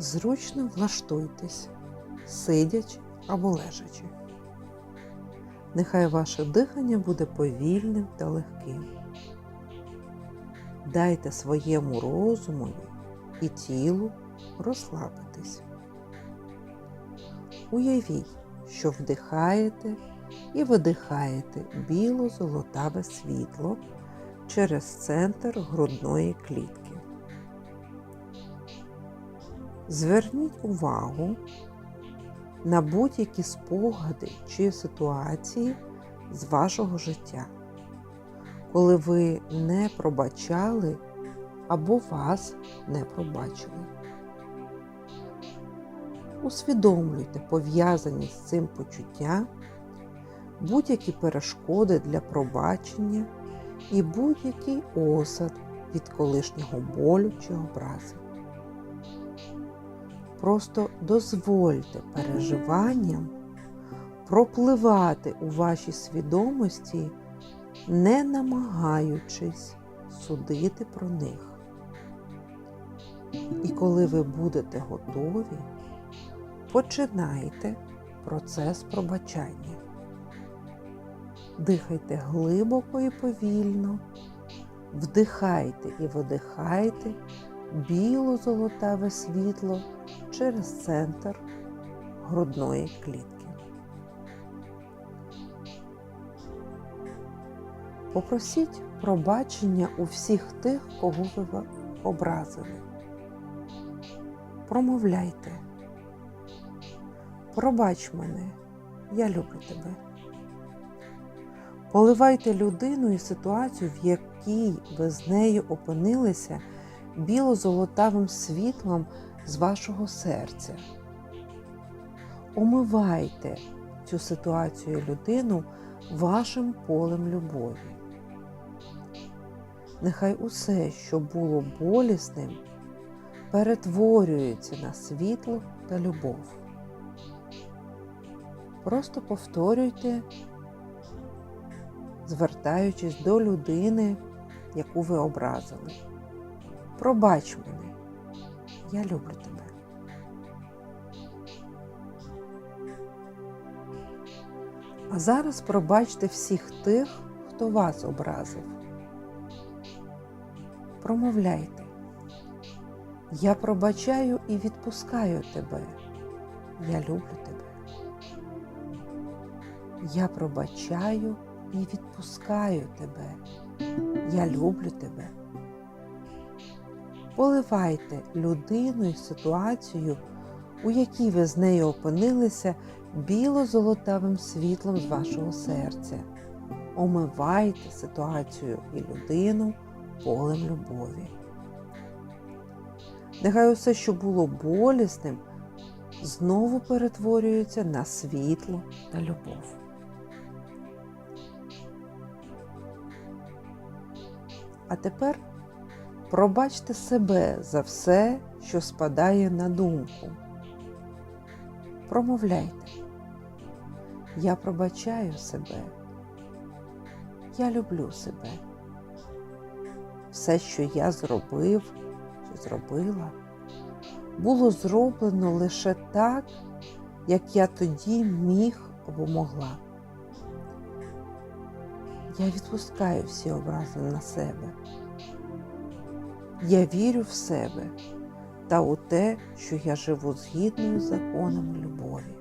Зручно влаштуйтесь, сидячи або лежачи. Нехай ваше дихання буде повільним та легким. Дайте своєму розумові і тілу розслабитись. Уявіть, що вдихаєте і видихаєте біло-золотаве світло через центр грудної клітки. Зверніть увагу на будь-які спогади чи ситуації з вашого життя, коли ви не пробачали або вас не пробачили. Усвідомлюйте пов'язані з цим почуття, будь-які перешкоди для пробачення і будь-який осад від колишнього болю чи образи. Просто дозвольте переживанням пропливати у вашій свідомості, не намагаючись судити про них. І коли ви будете готові, починайте процес пробачання. Дихайте глибоко і повільно, вдихайте і видихайте біло-золотаве світло через центр грудної клітки. Попросіть пробачення у всіх тих, кого ви образили. Промовляйте. Пробач мене, я люблю тебе. Поливайте людину і ситуацію, в якій ви з нею опинилися біло-золотавим світлом з вашого серця. Омивайте цю ситуацію людину вашим полем любові. Нехай усе, що було болісним, перетворюється на світло та любов. Просто повторюйте, звертаючись до людини, яку ви образили. Пробач мене, я люблю тебе. А зараз пробачте всіх тих, хто вас образив. Промовляйте. Я пробачаю і відпускаю тебе. Я люблю тебе. Я пробачаю і відпускаю тебе. Я люблю тебе. Поливайте людину і ситуацію, у якій ви з нею опинилися, біло-золотавим світлом з вашого серця. Омивайте ситуацію і людину полем любові. Нехай усе, що було болісним, знову перетворюється на світло та любов. А тепер пробачте себе за все, що спадає на думку. Промовляйте. Я пробачаю себе. Я люблю себе. Все, що я зробив чи зробила, було зроблено лише так, як я тоді міг або могла. Я відпускаю всі образи на себе. Я вірю в себе та у те, що я живу згідно з законами любові.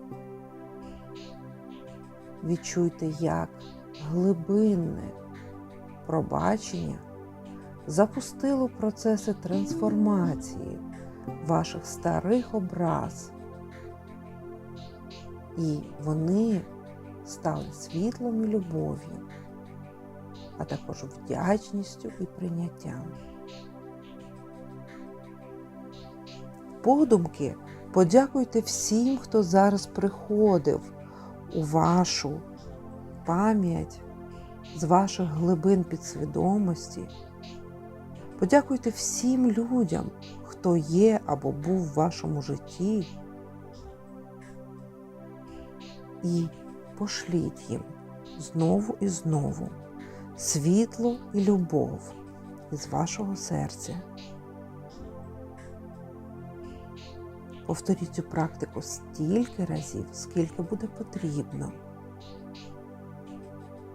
Відчуйте, як глибинне пробачення запустило процеси трансформації ваших старих образ, і вони стали світлом і любов'ю, а також вдячністю і прийняттям. Подумки подякуйте всім, хто зараз приходив у вашу пам'ять з ваших глибин підсвідомості. Подякуйте всім людям, хто є або був в вашому житті. І пошліть їм знову і знову світло і любов із вашого серця. Повторіть цю практику стільки разів, скільки буде потрібно.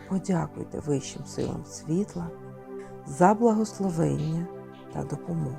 Подякуйте вищим силам світла за благословення та допомогу.